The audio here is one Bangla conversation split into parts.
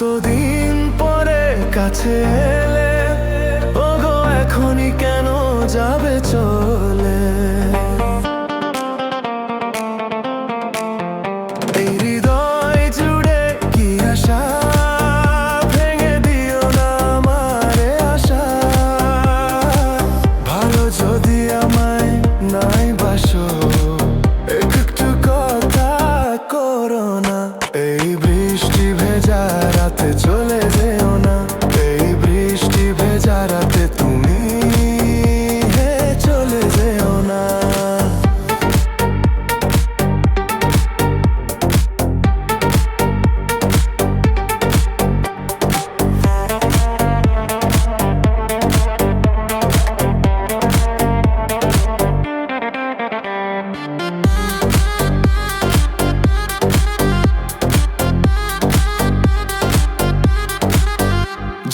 কতদিন পরে কাছে এলে ওগো এখনই কেন যাবে চলে?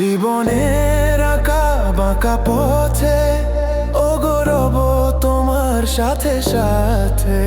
জীবনের আঁকা বাঁকা পথে ওগরব তোমার সাথে সাথে।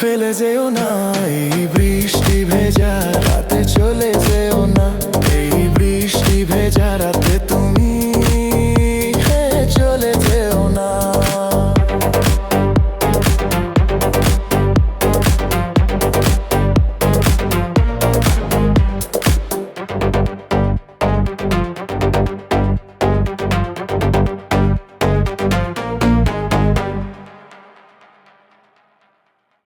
ফেলে যেও না এই বৃষ্টি ভেজা রাতে চলে যেও না এই বৃষ্টি ভেজা রাতে